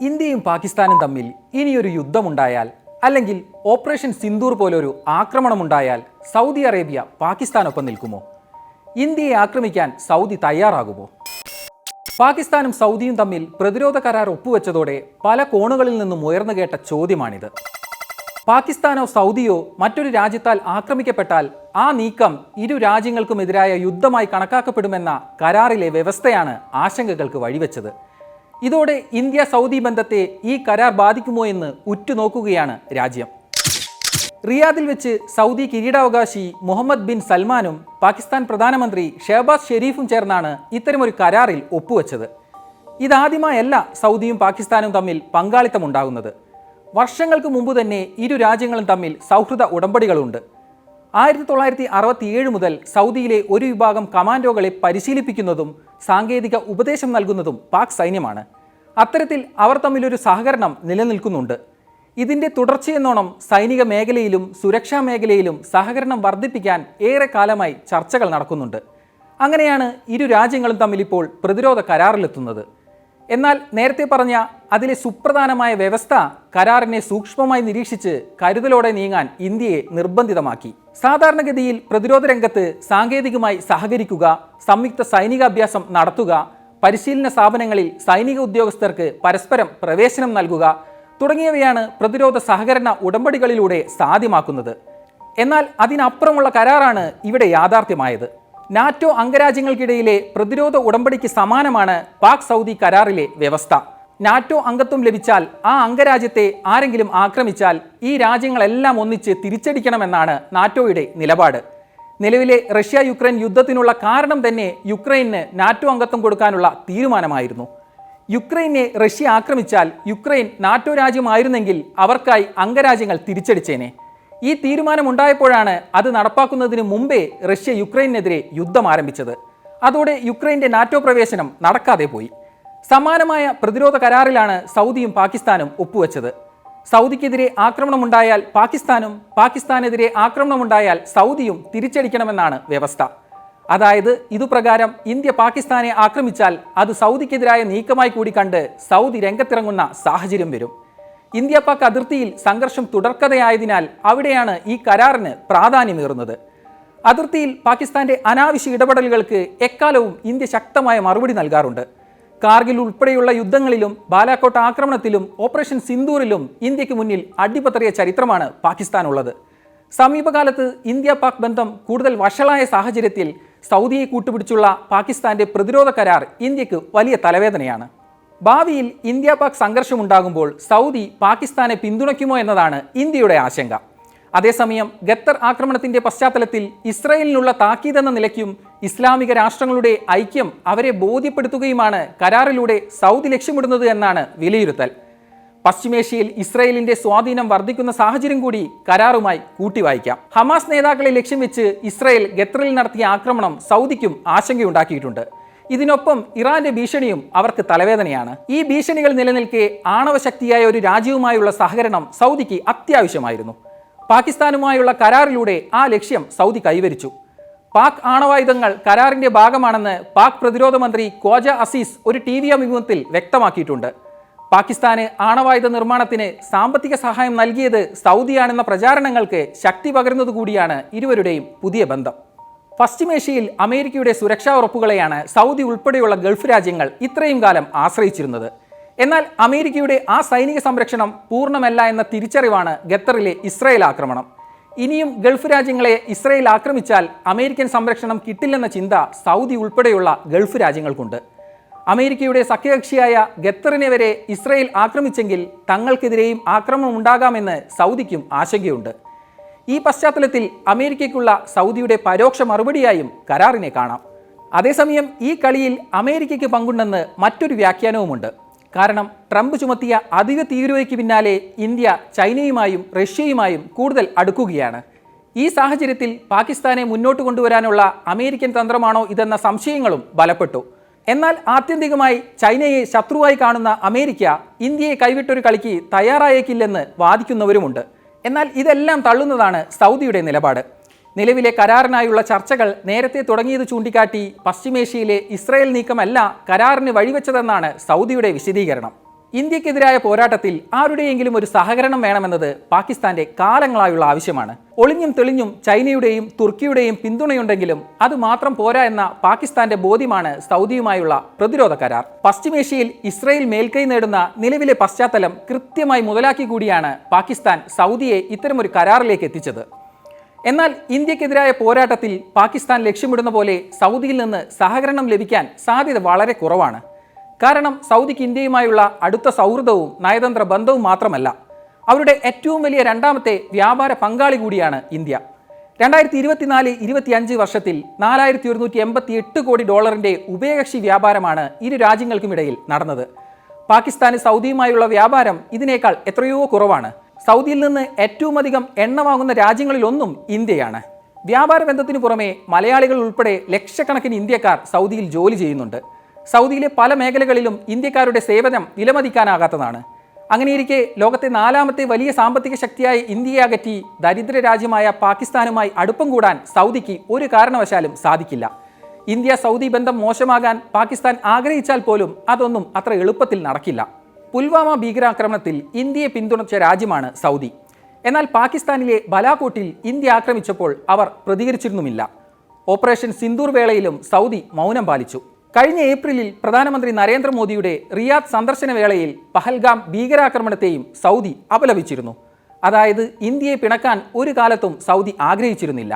ഇന്ത്യയും പാകിസ്ഥാനും തമ്മിൽ ഇനിയൊരു യുദ്ധമുണ്ടായാൽ അല്ലെങ്കിൽ ഓപ്പറേഷൻ സിന്ദൂർ പോലൊരു ആക്രമണമുണ്ടായാൽ സൗദി അറേബ്യ പാകിസ്ഥാനൊപ്പം നിൽക്കുമോ? ഇന്ത്യയെ ആക്രമിക്കാൻ സൗദി തയ്യാറാകുമോ? പാകിസ്ഥാനും സൗദിയും തമ്മിൽ പ്രതിരോധ കരാർ ഒപ്പുവെച്ചതോടെ പല കോണുകളിൽ നിന്നും ഉയർന്നു കേട്ട ചോദ്യമാണിത്. പാകിസ്ഥാനോ സൗദിയോ മറ്റൊരു രാജ്യത്താൽ ആക്രമിക്കപ്പെട്ടാൽ ആ നീക്കം ഇരു രാജ്യങ്ങൾക്കുമെതിരായ യുദ്ധമായി കണക്കാക്കപ്പെടുമെന്ന കരാറിലെ വ്യവസ്ഥയാണ് ആശങ്കകൾക്ക് വഴിവെച്ചത്. ഇതോടെ ഇന്ത്യ സൗദി ബന്ധത്തെ ഈ കരാർ ബാധിക്കുമോ എന്ന് ഉറ്റുനോക്കുകയാണ് രാജ്യം. റിയാദിൽ വെച്ച് സൗദി കിരീടാവകാശി മുഹമ്മദ് ബിൻ സൽമാനും പാകിസ്ഥാൻ പ്രധാനമന്ത്രി ഷെഹബാസ് ഷെരീഫും ചേർന്നാണ് ഇത്തരമൊരു കരാറിൽ ഒപ്പുവെച്ചത്. ഇതാദ്യമായല്ല സൗദിയും പാകിസ്ഥാനും തമ്മിൽ പങ്കാളിത്തമുണ്ടാകുന്നത്. വർഷങ്ങൾക്ക് മുമ്പ് തന്നെ ഇരു രാജ്യങ്ങളും തമ്മിൽ സൗഹൃദ ഉടമ്പടികളുണ്ട്. ആയിരത്തി തൊള്ളായിരത്തി അറുപത്തിയേഴ് മുതൽ സൗദിയിലെ ഒരു വിഭാഗം കമാൻഡോകളെ പരിശീലിപ്പിക്കുന്നതും സാങ്കേതിക ഉപദേശം നൽകുന്നതും പാക് സൈന്യമാണ്. അത്തരത്തിൽ അവർ തമ്മിലൊരു സഹകരണം നിലനിൽക്കുന്നുണ്ട്. ഇതിന്റെ തുടർച്ചയെന്നോണം സൈനിക മേഖലയിലും സുരക്ഷാ മേഖലയിലും സഹകരണം വർദ്ധിപ്പിക്കാൻ ഏറെ കാലമായി ചർച്ചകൾ നടക്കുന്നുണ്ട്. അങ്ങനെയാണ് ഇരു രാജ്യങ്ങളും തമ്മിലിപ്പോൾ പ്രതിരോധ കരാറിലെത്തുന്നത്. എന്നാൽ നേരത്തെ പറഞ്ഞ അതിലെ സുപ്രധാനമായ വ്യവസ്ഥ കരാറിനെ സൂക്ഷ്മമായി നിരീക്ഷിച്ച് കരുതലോടെ നീങ്ങാൻ ഇന്ത്യയെ നിർബന്ധിതമാക്കി. സാധാരണഗതിയിൽ പ്രതിരോധ രംഗത്ത് സാങ്കേതികമായി സഹകരിക്കുക സംയുക്ത സൈനികാഭ്യാസം നടത്തുക പരിശീലന സ്ഥാപനങ്ങളിൽ സൈനിക ഉദ്യോഗസ്ഥർക്ക് പരസ്പരം പ്രവേശനം നൽകുക തുടങ്ങിയവയാണ് പ്രതിരോധ സഹകരണ ഉടമ്പടികളിലൂടെ സാധ്യമാക്കുന്നത്. എന്നാൽ അതിനപ്പുറമുള്ള കരാറാണ് ഇവിടെ യാഥാർത്ഥ്യമായത്. നാറ്റോ അംഗരാജ്യങ്ങൾക്കിടയിലെ പ്രതിരോധ ഉടമ്പടിക്ക് സമാനമാണ് പാക് സൗദി കരാറിലെ വ്യവസ്ഥ. നാറ്റോ അംഗത്വം ലഭിച്ചാൽ ആ അംഗരാജ്യത്തെ ആരെങ്കിലും ആക്രമിച്ചാൽ ഈ രാജ്യങ്ങളെല്ലാം ഒന്നിച്ച് തിരിച്ചടിക്കണമെന്നാണ് നാറ്റോയുടെ നിലപാട്. നിലവിലെ റഷ്യ യുക്രൈൻ യുദ്ധത്തിനുള്ള കാരണം തന്നെ യുക്രൈന് നാറ്റോ അംഗത്വം കൊടുക്കാനുള്ള തീരുമാനമായിരുന്നു. യുക്രൈനെ റഷ്യ ആക്രമിച്ചാൽ യുക്രൈൻ നാറ്റോ രാജ്യമായിരുന്നെങ്കിൽ അവർക്കായി അംഗരാജ്യങ്ങൾ തിരിച്ചടിച്ചേനെ. ഈ തീരുമാനമുണ്ടായപ്പോഴാണ് അത് നടപ്പാക്കുന്നതിന് മുമ്പേ റഷ്യ യുക്രൈനെതിരെ യുദ്ധം ആരംഭിച്ചത്. അതോടെ യുക്രൈന്റെ നാറ്റോ പ്രവേശനം നടക്കാതെ പോയി. സമാനമായ പ്രതിരോധ കരാറിലാണ് സൗദിയും പാകിസ്ഥാനും ഒപ്പുവെച്ചത്. സൗദിക്കെതിരെ ആക്രമണമുണ്ടായാൽ പാകിസ്ഥാനും പാകിസ്ഥാനെതിരെ ആക്രമണമുണ്ടായാൽ സൗദിയും തിരിച്ചടിക്കണമെന്നാണ് വ്യവസ്ഥ. അതായത് ഇതുപ്രകാരം ഇന്ത്യ പാകിസ്ഥാനെ ആക്രമിച്ചാൽ അത് സൗദിക്കെതിരായ നീക്കമായി കൂടി കണ്ട് സൗദി രംഗത്തിറങ്ങുന്ന സാഹചര്യം വരും. ഇന്ത്യ പാക് അതിർത്തിയിൽ സംഘർഷം തുടർക്കഥയായതിനാൽ അവിടെയാണ് ഈ കരാറിന് പ്രാധാന്യമേറുന്നത്. അതിർത്തിയിൽ പാകിസ്ഥാന്റെ അനാവശ്യ ഇടപെടലുകൾക്ക് എക്കാലവും ഇന്ത്യ ശക്തമായ മറുപടി നൽകാറുണ്ട്. കാർഗിൽ ഉൾപ്പെടെയുള്ള യുദ്ധങ്ങളിലും ബാലാക്കോട്ട് ആക്രമണത്തിലും ഓപ്പറേഷൻ സിന്ദൂറിലും ഇന്ത്യയ്ക്ക് മുന്നിൽ അടിപതറിയ ചരിത്രമാണ് പാകിസ്ഥാനുള്ളത്. സമീപകാലത്ത് ഇന്ത്യ പാക് ബന്ധം കൂടുതൽ വഷളായ സാഹചര്യത്തിൽ സൗദിയെ കൂട്ടുപിടിച്ചുള്ള പാകിസ്ഥാന്റെ പ്രതിരോധ കരാർ ഇന്ത്യയ്ക്ക് വലിയ തലവേദനയാണ്. ഭാവിയിൽ ഇന്ത്യ പാക് സംഘർഷമുണ്ടാകുമ്പോൾ സൗദി പാകിസ്ഥാനെ പിന്തുണയ്ക്കുമോ എന്നതാണ് ഇന്ത്യയുടെ ആശങ്ക. അതേസമയം ഖത്തർ ആക്രമണത്തിന്റെ പശ്ചാത്തലത്തിൽ ഇസ്രയേലിനുള്ള താക്കീതെന്ന നിലയ്ക്കും ഇസ്ലാമിക രാഷ്ട്രങ്ങളുടെ ഐക്യം അവരെ ബോധ്യപ്പെടുത്തുകയുമാണ് കരാറിലൂടെ സൗദി ലക്ഷ്യമിടുന്നത് എന്നാണ് വിലയിരുത്തൽ. പശ്ചിമേഷ്യയിൽ ഇസ്രയേലിന്റെ സ്വാധീനം വർദ്ധിക്കുന്ന സാഹചര്യം കൂടി കരാറുമായി കൂട്ടിവായിക്കാം. ഹമാസ് നേതാക്കളെ ലക്ഷ്യം വെച്ച് ഇസ്രയേൽ ഖത്തറിൽ നടത്തിയ ആക്രമണം സൗദിക്കും ആശങ്കയുണ്ടാക്കിയിട്ടുണ്ട്. ഇതിനൊപ്പം ഇറാന്റെ ഭീഷണിയും അവർക്ക് തലവേദനയാണ്. ഈ ഭീഷണികൾ നിലനിൽക്കെ ആണവശക്തിയായ ഒരു രാജ്യവുമായുള്ള സഹകരണം സൗദിക്ക് അത്യാവശ്യമായിരുന്നു. പാകിസ്ഥാനുമായുള്ള കരാറിലൂടെ ആ ലക്ഷ്യം സൗദി കൈവരിച്ചു. പാക് ആണവായുധങ്ങൾ കരാറിന്റെ ഭാഗമാണെന്ന് പാക് പ്രതിരോധ മന്ത്രി ഖ്വാജ അസീസ് ഒരു ടി വി അഭിമുഖത്തിൽ വ്യക്തമാക്കിയിട്ടുണ്ട്. പാകിസ്ഥാന് ആണവായുധ നിർമ്മാണത്തിന് സാമ്പത്തിക സഹായം നൽകിയത് സൗദിയാണെന്ന പ്രചാരണങ്ങൾക്ക് ശക്തി പകരുന്നതുകൂടിയാണ് ഇരുവരുടെയും പുതിയ ബന്ധം. പശ്ചിമേഷ്യയിൽ അമേരിക്കയുടെ സുരക്ഷാ ഉറപ്പുകളെയാണ് സൗദി ഉൾപ്പെടെയുള്ള ഗൾഫ് രാജ്യങ്ങൾ ഇത്രയും കാലം ആശ്രയിച്ചിരുന്നത്. എന്നാൽ അമേരിക്കയുടെ ആ സൈനിക സംരക്ഷണം പൂർണമല്ല എന്ന തിരിച്ചറിവാണ് ഖത്തറിലെ ഇസ്രായേൽ ആക്രമണം. ഇനിയും ഗൾഫ് രാജ്യങ്ങളെ ഇസ്രായേൽ ആക്രമിച്ചാൽ അമേരിക്കൻ സംരക്ഷണം കിട്ടില്ലെന്ന ചിന്ത സൗദി ഉൾപ്പെടെയുള്ള ഗൾഫ് രാജ്യങ്ങൾക്കുണ്ട്. അമേരിക്കയുടെ സഖ്യകക്ഷിയായ ഖത്തറിനെ വരെ ഇസ്രായേൽ ആക്രമിച്ചെങ്കിൽ തങ്ങൾക്കെതിരെയും ആക്രമണം ഉണ്ടാകാമെന്ന് സൗദിക്കും ആശങ്കയുണ്ട്. ഈ പശ്ചാത്തലത്തിൽ അമേരിക്കയ്ക്കുള്ള സൗദിയുടെ പരോക്ഷ മറുപടിയായും കരാറിനെ കാണാം. അതേസമയം ഈ കളിയിൽ അമേരിക്കയ്ക്ക് പങ്കുണ്ടെന്ന് മറ്റൊരു വ്യാഖ്യാനവുമുണ്ട്. കാരണം ട്രംപ് ചുമത്തിയ അധിക തീരുവയ്ക്ക് പിന്നാലെ ഇന്ത്യ ചൈനയുമായും റഷ്യയുമായും കൂടുതൽ അടുക്കുകയാണ്. ഈ സാഹചര്യത്തിൽ പാകിസ്ഥാനെ മുന്നോട്ട് കൊണ്ടുവരാനുള്ള അമേരിക്കൻ തന്ത്രമാണോ ഇതെന്ന സംശയങ്ങളും ബലപ്പെട്ടു. എന്നാൽ ആത്യന്തികമായി ചൈനയെ ശത്രുവായി കാണുന്ന അമേരിക്ക ഇന്ത്യയെ കൈവിട്ടൊരു കളിക്ക് തയ്യാറായേക്കില്ലെന്ന് വാദിക്കുന്നവരുമുണ്ട്. എന്നാൽ ഇതെല്ലാം തള്ളുന്നതാണ് സൗദിയുടെ നിലപാട്. നിലവിലെ കരാറിനായുള്ള ചർച്ചകൾ നേരത്തെ തുടങ്ങിയത് ചൂണ്ടിക്കാട്ടി പശ്ചിമേഷ്യയിലെ ഇസ്രായേൽ നീക്കമല്ല കരാറിന് വഴിവെച്ചതെന്നാണ് സൗദിയുടെ വിശദീകരണം. ഇന്ത്യക്കെതിരായ പോരാട്ടത്തിൽ ആരുടെയെങ്കിലും ഒരു സഹകരണം വേണമെന്നത് പാകിസ്ഥാന്റെ കാലങ്ങളായുള്ള ആവശ്യമാണ്. ഒളിഞ്ഞും തെളിഞ്ഞും ചൈനയുടെയും തുർക്കിയുടെയും പിന്തുണയുണ്ടെങ്കിലും അത് മാത്രം പോരാ എന്ന പാകിസ്ഥാന്റെ ബോധ്യമാണ് സൗദിയുമായുള്ള പ്രതിരോധ കരാർ. പശ്ചിമേഷ്യയിൽ ഇസ്രയേൽ മേൽക്കൈ നേടുന്ന നിലവിലെ പശ്ചാത്തലം കൃത്യമായി മുതലാക്കി കൂടിയാണ് പാകിസ്ഥാൻ സൗദിയെ ഇത്തരമൊരു കരാറിലേക്ക് എത്തിച്ചത്. എന്നാൽ ഇന്ത്യക്കെതിരായ പോരാട്ടത്തിൽ പാകിസ്ഥാൻ ലക്ഷ്യമിടുന്ന പോലെ സൗദിയിൽ നിന്ന് സഹകരണം ലഭിക്കാൻ സാധ്യത വളരെ കുറവാണ്. കാരണം സൗദിക്ക് ഇന്ത്യയുമായുള്ള അടുത്ത സൗഹൃദവും നയതന്ത്ര ബന്ധവും മാത്രമല്ല അവരുടെ ഏറ്റവും വലിയ രണ്ടാമത്തെ വ്യാപാര പങ്കാളി കൂടിയാണ് ഇന്ത്യ. രണ്ടായിരത്തി ഇരുപത്തിനാല് ഇരുപത്തിയഞ്ച് വർഷത്തിൽ നാലായിരത്തി ഒരുന്നൂറ്റി എൺപത്തി എട്ട് കോടി ഡോളറിന്റെ ഉഭയകക്ഷി വ്യാപാരമാണ് ഇരു രാജ്യങ്ങൾക്കുമിടയിൽ നടന്നത്. പാകിസ്ഥാന് സൗദിയുമായുള്ള വ്യാപാരം ഇതിനേക്കാൾ എത്രയോ കുറവാണ്. സൗദിയിൽ നിന്ന് ഏറ്റവും അധികം എണ്ണ വാങ്ങുന്ന രാജ്യങ്ങളിലൊന്നും ഇന്ത്യയാണ്. വ്യാപാര ബന്ധത്തിന് പുറമെ മലയാളികൾ ഉൾപ്പെടെ ലക്ഷക്കണക്കിന് ഇന്ത്യക്കാർ സൗദിയിൽ ജോലി ചെയ്യുന്നുണ്ട്. സൗദിയിലെ പല മേഖലകളിലും ഇന്ത്യക്കാരുടെ സേവനം വിലമതിക്കാനാകാത്തതാണ്. അങ്ങനെയിരിക്കെ ലോകത്തെ നാലാമത്തെ വലിയ സാമ്പത്തിക ശക്തിയായ ഇന്ത്യയെ അകറ്റി ദരിദ്ര രാജ്യമായ പാകിസ്ഥാനുമായി അടുപ്പം കൂടാൻ സൗദിക്ക് ഒരു കാരണവശാലും സാധിക്കില്ല. ഇന്ത്യ സൗദി ബന്ധം മോശമാകാൻ പാകിസ്ഥാൻ ആഗ്രഹിച്ചാൽ പോലും അതൊന്നും അത്ര എളുപ്പത്തിൽ നടക്കില്ല. പുൽവാമ ഭീകരാക്രമണത്തിൽ ഇന്ത്യയെ പിന്തുണച്ച രാജ്യമാണ് സൗദി. എന്നാൽ പാകിസ്ഥാനിലെ ബലാകോട്ടിൽ ഇന്ത്യ ആക്രമിച്ചപ്പോൾ അവർ പ്രതികരിച്ചിരുന്നുമില്ല. ഓപ്പറേഷൻ സിന്ദൂർ വേളയിലും സൗദി മൗനം പാലിച്ചു. കഴിഞ്ഞ ഏപ്രിലിൽ പ്രധാനമന്ത്രി നരേന്ദ്രമോദിയുടെ റിയാദ് സന്ദർശന വേളയിൽ പഹൽഗാം ഭീകരാക്രമണത്തെയും സൗദി അപലപിച്ചിരുന്നു. അതായത് ഇന്ത്യയെ പിണക്കാൻ ഒരു കാലത്തും സൗദി ആഗ്രഹിച്ചിരുന്നില്ല.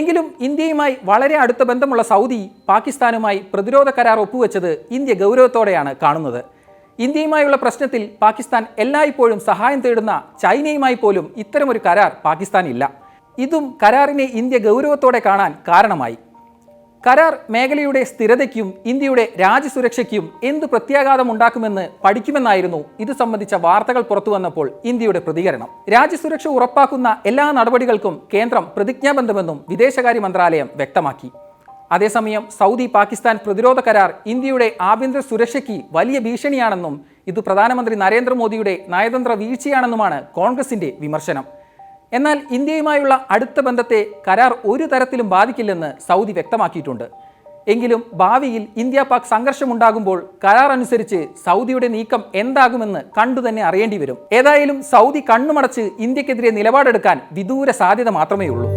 എങ്കിലും ഇന്ത്യയുമായി വളരെ അടുത്ത ബന്ധമുള്ള സൗദി പാകിസ്ഥാനുമായി പ്രതിരോധ കരാർ ഒപ്പുവെച്ചത് ഇന്ത്യ ഗൗരവത്തോടെയാണ് കാണുന്നത്. ഇന്ത്യയുമായുള്ള പ്രശ്നത്തിൽ പാകിസ്ഥാൻ എല്ലായ്പ്പോഴും സഹായം തേടുന്ന ചൈനയുമായി പോലും ഇത്തരമൊരു കരാർ പാകിസ്ഥാൻ ഇല്ല ഇതും കരാറിനെ ഇന്ത്യ ഗൗരവത്തോടെ കാണാൻ കാരണമായി. കരാർ മേഖലയുടെ സ്ഥിരതയ്ക്കും ഇന്ത്യയുടെ രാജ്യസുരക്ഷയ്ക്കും എന്ത് പ്രത്യാഘാതം ഉണ്ടാക്കുമെന്ന് പഠിക്കുമെന്നായിരുന്നു ഇത് സംബന്ധിച്ച വാർത്തകൾ പുറത്തു വന്നപ്പോൾ ഇന്ത്യയുടെ പ്രതികരണം. രാജ്യസുരക്ഷ ഉറപ്പാക്കുന്ന എല്ലാ നടപടികൾക്കും കേന്ദ്രം പ്രതിജ്ഞാബന്ധമെന്നും വിദേശകാര്യ മന്ത്രാലയം വ്യക്തമാക്കി. അതേസമയം സൗദി പാകിസ്ഥാൻ പ്രതിരോധ കരാർ ഇന്ത്യയുടെ ആഭ്യന്തര സുരക്ഷയ്ക്ക് വലിയ ഭീഷണിയാണെന്നും ഇത് പ്രധാനമന്ത്രി നരേന്ദ്രമോദിയുടെ നയതന്ത്ര വീഴ്ചയാണെന്നുമാണ് കോൺഗ്രസിന്റെ വിമർശനം. എന്നാൽ ഇന്ത്യയുമായുള്ള അടുത്ത ബന്ധത്തെ കരാർ ഒരു തരത്തിലും ബാധിക്കില്ലെന്ന് സൗദി വ്യക്തമാക്കിയിട്ടുണ്ട്. എങ്കിലും ഭാവിയിൽ ഇന്ത്യ പാക് സംഘർഷമുണ്ടാകുമ്പോൾ കരാർ അനുസരിച്ച് സൗദിയുടെ നീക്കം എന്താകുമെന്ന് കണ്ടു തന്നെ അറിയേണ്ടി വരും. ഏതായാലും സൗദി കണ്ണുമടച്ച് ഇന്ത്യക്കെതിരെ നിലപാടെടുക്കാൻ വിദൂര സാധ്യത മാത്രമേ ഉള്ളൂ